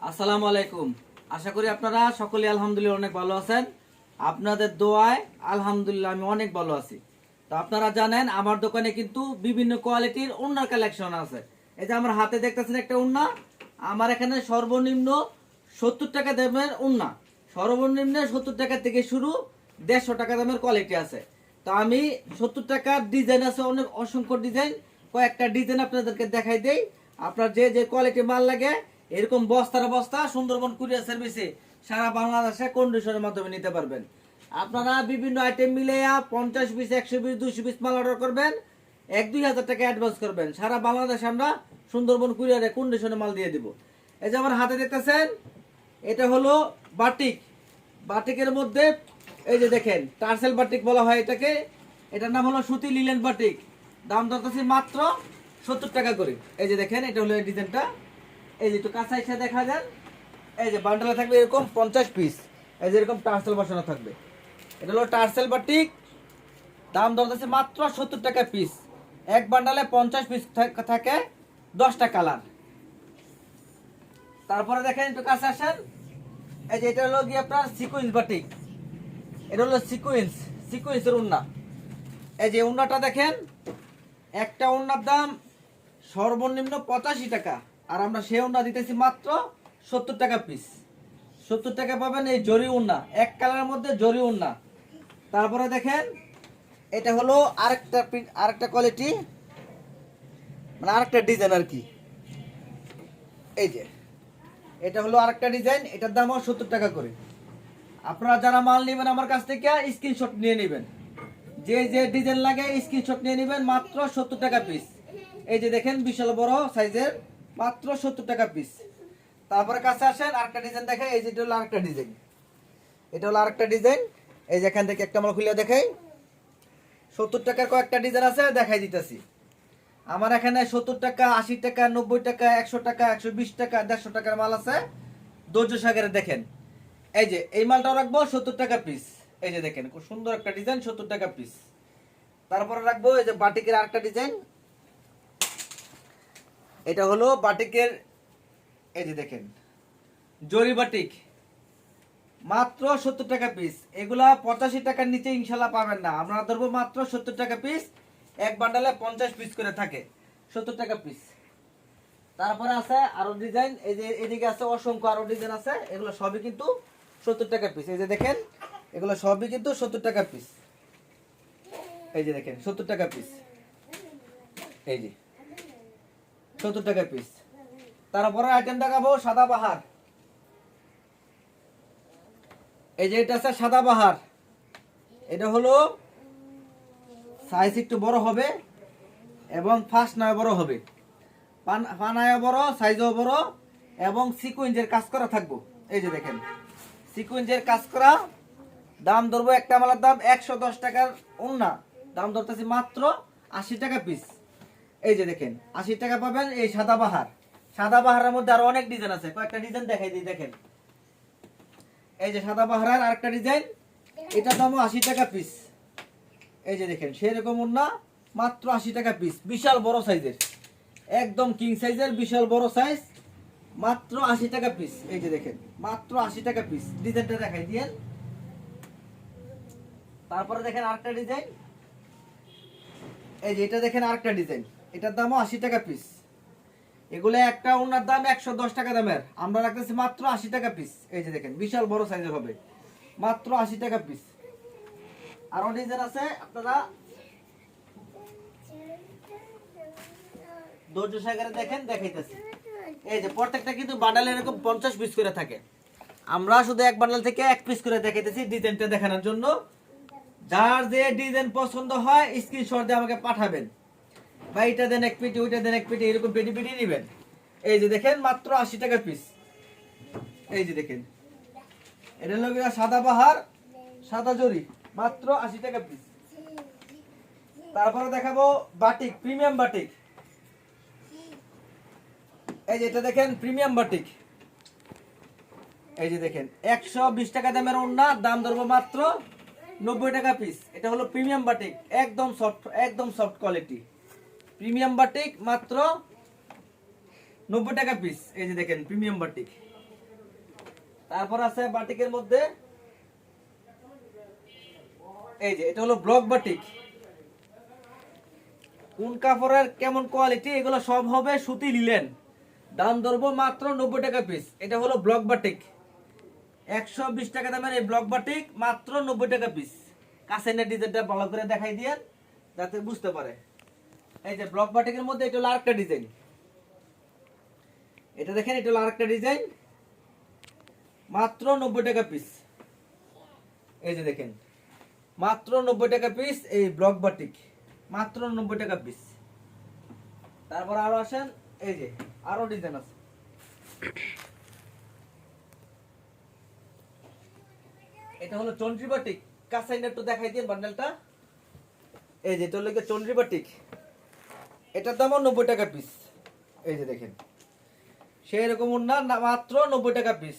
আসসালামু আলাইকুম। আশা করি আপনারা সকলে আলহামদুলিল্লাহ অনেক ভালো আছেন। আপনাদের দোয়ায় আলহামদুলিল্লাহ আমি অনেক ভালো আছি। তো আপনারা জানেন, আমার দোকানে কিন্তু বিভিন্ন কোয়ালিটির ওড়নার কালেকশন আছে। এই যে আমার হাতে দেখতেছেন একটা উন্না আমার এখানে সর্বনিম্ন সত্তর টাকা দামের উন্না সর্বনিম্ন সত্তর টাকা থেকে শুরু দেড়শো টাকা দামের কোয়ালিটি আছে। তো আমি সত্তর টাকার ডিজাইন আছে, অনেক অসংখ্য ডিজাইন কয়েকটা ডিজাইন আপনাদেরকে দেখাই দেই। আপনার যে যে কোয়ালিটি মাল লাগে এরকম বস্তার বস্তা সুন্দরবন কুরিয়ার সার্ভিসে সারা বাংলাদেশে কন্ডিশনের মাধ্যমে নিতে পারবেন। আপনারা বিভিন্ন আইটেম মিলে পঞ্চাশ পিস একশো পিস দুশো পিস মাল অর্ডার করবেন, এক, দুই হাজার টাকা অ্যাডভান্স করবেন। সারা বাংলাদেশে আমরা সুন্দরবন কুরিয়ারে কন্ডিশনে মাল দিয়ে দিব। এই যে আমার হাতে দেখতেছেন, এটা হলো বাটিক। বাটিকের মধ্যে, এই যে দেখেন, টার্সেল বাটিক বলা হয় এটাকে। এটার নাম হলো সুতি লিলেন বাটিক। দাম দরকার মাত্র সত্তর টাকা করে। এই যে দেখেন, এটা হলো এই ডিজাইনটা। এই যে একটু কাঁচা ইচ্ছা দেখা যান এই যে বান্ডালে থাকবে এরকম পঞ্চাশ পিস এই যে এরকম টার্সেল বসানো থাকবে। এটা হলো টার্সেল বাটিক দাম দরকার মাত্র সত্তর টাকা পিস এক বান্ডালে পঞ্চাশ পিস থাকে দশটা কালার তারপরে দেখেন একটু কাছে আসেন। এই যে এটা হলো গিয়ে আপনার সিকুয়েন্স বাটিক এটা হলো সিকুয়েন্স সিকুয়েন্সের উন্না। এই যে উন্নাটা দেখেন, একটা উন্নার দাম সর্বনিম্ন পঁচাশি টাকা। আর আমরা সে উন্না দিতেছি মাত্র সত্তর টাকা পিস সত্তর টাকা পাবেন এই জরি উন্না। এক কালারের মধ্যে জরি উন্না। তারপরে দেখেন, এটা হলো আরেকটা আরেকটা কোয়ালিটি মানে আরেকটা ডিজাইন আর কি। এই যে, এটা হলো আরেকটা ডিজাইন এটার দামও সত্তর টাকা করে। আপনারা যারা মাল নেবেন আমার কাছ থেকে স্ক্রিনশট নিয়ে নেবেন। যে যে ডিজাইন লাগে স্ক্রিনশট নিয়ে নেবেন মাত্র সত্তর টাকা পিস এই যে দেখেন, বিশাল বড় সাইজের মাত্র সত্তর টাকা পিস তারপরে কাছে আসেন, আরেকটা ডিজাইন দেখেন এই যে এটা হলো আরেকটা ডিজাইন এটা হলো আরেকটা ডিজাইন এই যে এখান থেকে একটা মাল খুলে দেখাই। সত্তর টাকার কয়েকটা ডিজাইন আছে, দেখাই দিতেছি। আমার এখানে সত্তর টাকা, আশি টাকা, নব্বই টাকা, একশো টাকা, একশো বিশ টাকা, দেড়শো টাকার মাল আছে। ধৈর্য সাগরে দেখেন। এই যে, এই মালটা রাখব সত্তর টাকা পিস এই যে দেখেন, খুব সুন্দর একটা ডিজাইন সত্তর টাকা পিস তারপরে রাখব এই যে বাটিকের আরেকটা ডিজাইন এটা হলো বাটিকের, এই যে দেখেন, জরি বাটিক। মাত্র সত্তর টাকা পিস এগুলা পঁচাশি টাকার নিচে ইনশাল্লাহ পাবেন না। আমরা ধরবো মাত্র সত্তর টাকা পিস এক বান্ডালে পঞ্চাশ পিস করে থাকে। সত্তর টাকা পিস তারপরে আছে আরও ডিজাইন এই যে এদিকে আছে অসংখ্য আরও ডিজাইন আছে। এগুলো সবই কিন্তু সত্তর টাকা পিস এই যে দেখেন, এগুলো সবই কিন্তু সত্তর টাকা পিস এই যে দেখেন, সত্তর টাকা পিস এই যে। সত্তর টাকা পিস তারপরে আইটেম দেখাবো সাদা বাহার এই যে এটা আছে সাদা বাহার এটা হলো সাইজ একটু বড় হবে এবং ফার্স্ট নয় বড় হবে। পান- পানায়ও বড় সাইজও বড় এবং সিকুয়েন্সের কাজ করা থাকব। এই যে দেখেন সিকুয়েন্সের কাজ করা, দাম ধরবো একটা মালার দাম একশো দশ টাকার ওন্না দাম ধরতেছি মাত্র আশি টাকা পিস এই যে দেখেন, আশি টাকা পাবেন এই সাদা বাহার। সাদা বাহারের মধ্যে আরও অনেক ডিজাইন আছে। কয়েকটা ডিজাইন দেখাই দিই, দেখেন। এই যে সাদা বাহারের আরেকটা ডিজাইন এটার দামও আশি টাকা পিস এই যে দেখেন, সেরকম না মাত্র আশি টাকা পিস বিশাল বড় সাইজের একদম কিং সাইজের বিশাল বড় সাইজ মাত্র আশি টাকা পিস এই যে দেখেন, মাত্র আশি টাকা পিস ডিজাইনটা দেখাই দিয়েন তারপরে দেখেন আরেকটা ডিজাইন এই যে এটা দেখেন আরেকটা ডিজাইন এটার দামও আশি টাকা পিস এগুলো একটা ওনার দাম একশো দশ টাকা দামের। আমরা রাখতেছি মাত্র আশি টাকা পিস এই যে দেখেন, বিশাল বড় সাইজের হবে। মাত্র আশি টাকা পিস আরও ডিজাইন আছে, আপনারা ধৈর্য সাগরে দেখেন, দেখাইতেছি। এই যে প্রত্যেকটা কিন্তু বান্ডালে এরকম পঞ্চাশ পিস করে থাকে। আমরা শুধু এক বান্ডাল থেকে এক পিস করে দেখাইতেছি ডিজাইনটা দেখানোর জন্য। যার যে ডিজাইন পছন্দ হয় স্ক্রিনশট দিয়ে আমাকে পাঠাবেন। বা এটা দেন এক পেটি, ওইটা দেন এক পেটি, এরকম পেটি পেটি নেবেন। এই যে দেখেন মাত্র আশি টাকা পিস এই যে দেখেন। এটা হলো সাদা বাহার সাদা জরি, মাত্র আশি টাকা পিস তারপরে দেখাবো বাটিক প্রিমিয়াম বাটিক। এই যে এটা দেখেন প্রিমিয়াম বাটিক। এই যে দেখেন, একশো বিশ টাকা দামের ওড়না, দাম ধরবো মাত্র নব্বই টাকা পিস এটা হলো প্রিমিয়াম বাটিক, একদম সফট একদম সফট কোয়ালিটি প্রিমিয়াম বাটিক মাত্র নব্বই টাকা পিস এই যে দেখেন, প্রিমিয়াম বাটিক। তারপর আছে বাটিকের মধ্যে, এই যে, এটা হলো ব্লক বাটিক। কোন কাপড়ের কেমন কোয়ালিটি এগুলো সব হবে সুতি লিলেন। দাম ধরবো মাত্র নব্বই টাকা পিস এটা হলো ব্লক বাটিক। একশো বিশ টাকা দামের এই ব্লক বাটিক, মাত্র নব্বই টাকা পিস কাছে ডিজাইনটা ভালো করে দেখাই দিয়ে যাতে বুঝতে পারে। এই যে ব্লক বাটিকের মধ্যে এটা হলো আরেকটা ডিজাইন এটা দেখেন, এটা হলো আরেকটা ডিজাইন মাত্র নব্বই টাকা পিস এই যে দেখেন, মাত্র নব্বই টাকা পিস এই ব্লক বাটিক মাত্র নব্বই টাকা পিস তারপর আরও আসেন, এই যে আরও ডিজাইন আছে। এটা হলো চন্দ্রি বাটিক কাসাইন একটু দেখাই দিন বান্ডেলটা এই যে এটা হলো গিয়ে চন্দ্রি বাটিক এটার দামও নব্বই টাকা পিস এই যে দেখেন। সেই রকম মাত্র নব্বই টাকা পিস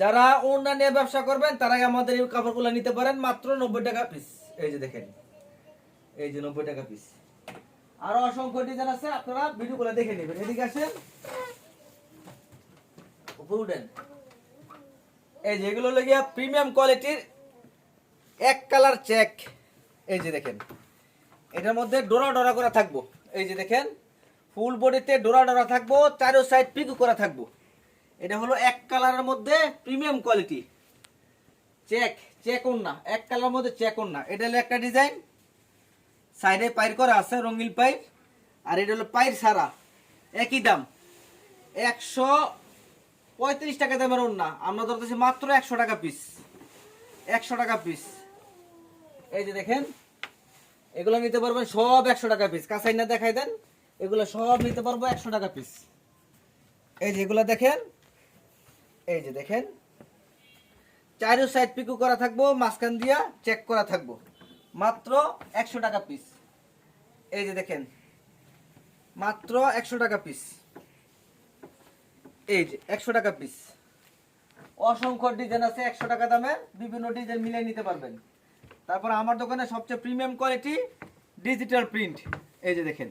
যারা ওড়না নিয়ে ব্যবসা করবেন, তারাই আমাদের এই কাপড়গুলো নিতে পারেন, মাত্র নব্বই টাকা পিস এই যে দেখেন। এই যে নব্বই টাকা পিস আরও অসংখ্য ডিজাইন আছে, আপনারা ভিডিওগুলো দেখে নেবেন। এদিকে আসেন। উঠেন। এই যে এগুলো হলো গিয়া প্রিমিয়াম কোয়ালিটির এক কালার চেক এই যে দেখেন। এটার মধ্যে ডোরা ডোরা করা থাকব। এই যে দেখেন ফুল বডিতে ডোরা ডোরা থাকব, চারো সাইড পিকু করা থাকব। এটা হলো এক কালারের মধ্যে প্রিমিয়াম কোয়ালিটি চেক চেক না, এক কালারের মধ্যে চেক না। এটা হলো একটা ডিজাইন সাইডে পাইর করা আছে, রঙিন পাইর আর এটা হলো পাইর সারা। একই দাম। একশো পঁয়ত্রিশ টাকা দামের ওড়না আমরা ধরতেছি মাত্র একশো টাকা পিস একশো টাকা পিস এই যে দেখেন এগুলো নিতে পারবেন সব একশো টাকা পিস কাঁচাই না দেখাই দেন, এগুলো সব নিতে পারব একশো টাকা পিস এই যে এগুলো দেখেন, এই যে দেখেন, চারো সাইড পিকু করা থাকব, মাঝখান দিয়া চেক করা থাকব। মাত্র একশো টাকা পিস এই যে দেখেন, মাত্র একশো টাকা পিস এই যে একশো টাকা পিস অসংখ্য ডিজাইন আছে, একশো টাকা দামে বিভিন্ন ডিজাইন মিলিয়ে নিতে পারবেন। তারপর আমার দোকানে সবচেয়ে প্রিমিয়াম কোয়ালিটি ডিজিটাল প্রিন্ট এই যে দেখেন।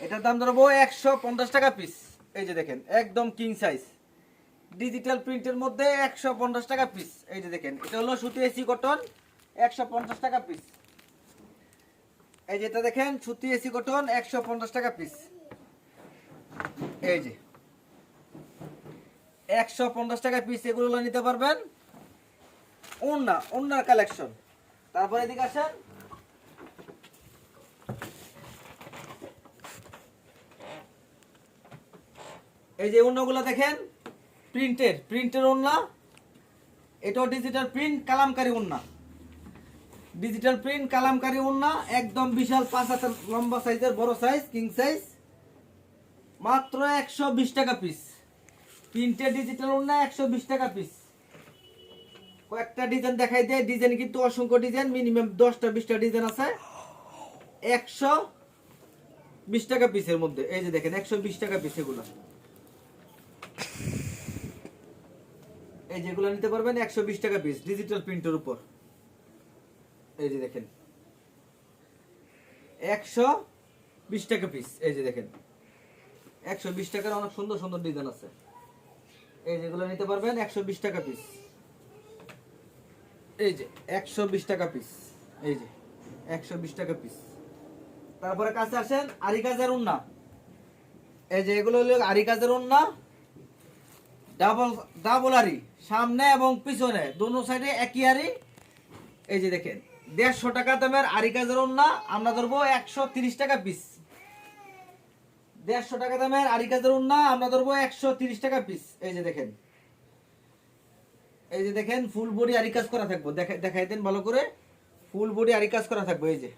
এটার দাম ধরবো একশো পঞ্চাশ টাকা পিস এই যে দেখেন, একদম কিং সাইজ ডিজিটাল প্রিন্টের মধ্যে একশো পঞ্চাশ টাকা পিস এই যে দেখেন, এটা হলো সুতি এসি কটন একশো পঞ্চাশ টাকা পিস এই যে এটা দেখেন, সুতি এসি কটন একশো পঞ্চাশ টাকা পিস এই যে। একশো পঞ্চাশ টাকা পিস এগুলো নিতে পারবেন। ওন্না ওন্নার কালেকশন তারপরে এদিকে আসেন। এই যে ওন্নাগুলো দেখেন, প্রিন্টের প্রিন্টের ওন্না এটাও ডিজিটাল প্রিন্ট কালামকারী ওন্না ডিজিটাল প্রিন্ট কালামকারী ওন্না একদম বিশাল পাঁচ হাতের লম্বা সাইজের বড় সাইজ কিং সাইজ মাত্র একশো বিশ টাকা পিস প্রিন্টের ডিজিটাল ওন্না একশো টাকা পিস কয়েকটা ডিজাইন দেখাই দেয়। ডিজাইন কিন্তু অসংখ্য ডিজাইন, মিনিমাম দশটা, বিশটা ডিজাইন আছে। একশো বিশ টাকা পিসের মধ্যে। এই যে দেখেন, একশো বিশ টাকা পিস এগুলো। এই যেগুলো নিতে পারবেন, একশো বিশ টাকা পিস ডিজিটাল প্রিন্টের উপর। এই যে দেখেন। একশো বিশ টাকা পিস, এই যে দেখেন। একশো বিশ টাকার অনেক সুন্দর সুন্দর ডিজাইন আছে। এই যেগুলো নিতে পারবেন, একশো বিশ টাকা পিস। এই যে, একশো বিশ টাকা পিস এই যে, একশো বিশ টাকা পিস তারপরে কাছে আসেন আরি কাজের উন্না। এই যে, এগুলো হলো আরি কাজের উন্না। ডাবল ডাবল আরি, সামনে এবং পিছনে, দোনো সাইডে একই আরি। এই যে দেখেন, দেড়শো টাকা দামের আরি কাজের উন্না। আমরা ধরবো একশো তিরিশ টাকা পিস দেড়শো টাকা দামের আরি কাজের উন্না, আমরা ধরবো একশো তিরিশ টাকা পিস এই যে দেখেন। এই যে দেখেন ফুল বডি আরি কাজ করা থাকব। দেখা- দেখাই দেন ভালো করে। ফুল বডি আরি কাজ করা থাকব, এই যে।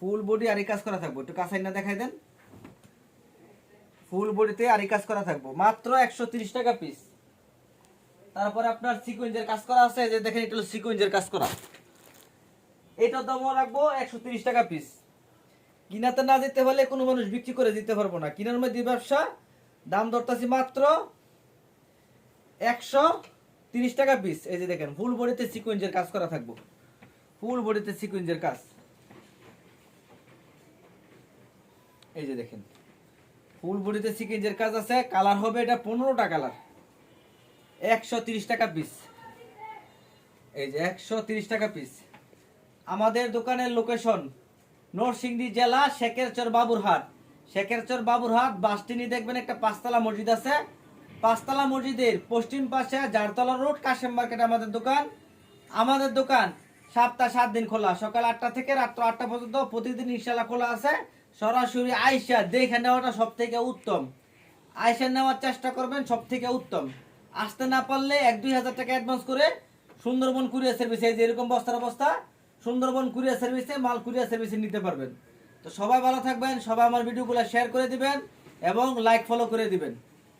ফুল বডি আরি কাজ করা থাকব। একটু কাছাই না দেখাই দেন। ফুল বডিতে আরি কাজ করা থাকব। মাত্র একশো টাকা পিস তারপরে আপনার সিকুয়েন্সের কাজ করা আছে যে দেখেন, এটা হলো সিকুয়েন্সের কাজ করা। এটার দামও রাখব একশো টাকা পিস কিনাতে না যেতে হলে কোনো মানুষ বিক্রি করে দিতে পারব না। কিনার মধ্যে ব্যবসা, দাম ধরতেছি মাত্র একশো তিরিশ টাকা পিস এই যে দেখেন ফুল বডিতে সিকুয়েন্সের কাজ করা থাকব। ফুল বডিতে সিকুয়েন্সের কাজ। এই যে দেখেন ফুল বডিতে সিকুয়েন্সের কাজ আছে কালার হবে এটা পনেরোটা কালার একশো টাকা পিস এই যে একশো টাকা পিস আমাদের দোকানের লোকেশন নরসিংদী জেলা শেখেরচর বাবুরহাট। শেখেরচর বাবুরহাট বাসটিনি দেখবেন একটা পাঁচতলা মসজিদ আছে। পাঁচতলা মসজিদের পশ্চিম পাশে জারতলা রোড, কাশেম মার্কেট আমাদের দোকান। আমাদের দোকান সাতটা, সাত দিন খোলা। সকাল আটটা থেকে রাত্র আটটা পর্যন্ত প্রতিদিন ইনশাল্লাহ খোলা আছে। সরাসরি আইসা দেখে নেওয়াটা সব থেকে উত্তম। আইসা নেওয়ার চেষ্টা করবেন সব থেকে উত্তম। আসতে না পারলে এক, দুই হাজার টাকা অ্যাডভান্স করে সুন্দরবন কুরিয়ার সার্ভিসে এই যে এরকম বস্তার অবস্থা, সুন্দরবন কুরিয়ার সার্ভিসে মাল কুরিয়ার সার্ভিসে নিতে পারবেন। তো সবাই ভালো থাকবেন, সবাই আমার ভিডিওগুলো শেয়ার করে দিবেন এবং লাইক ফলো করে দিবেন।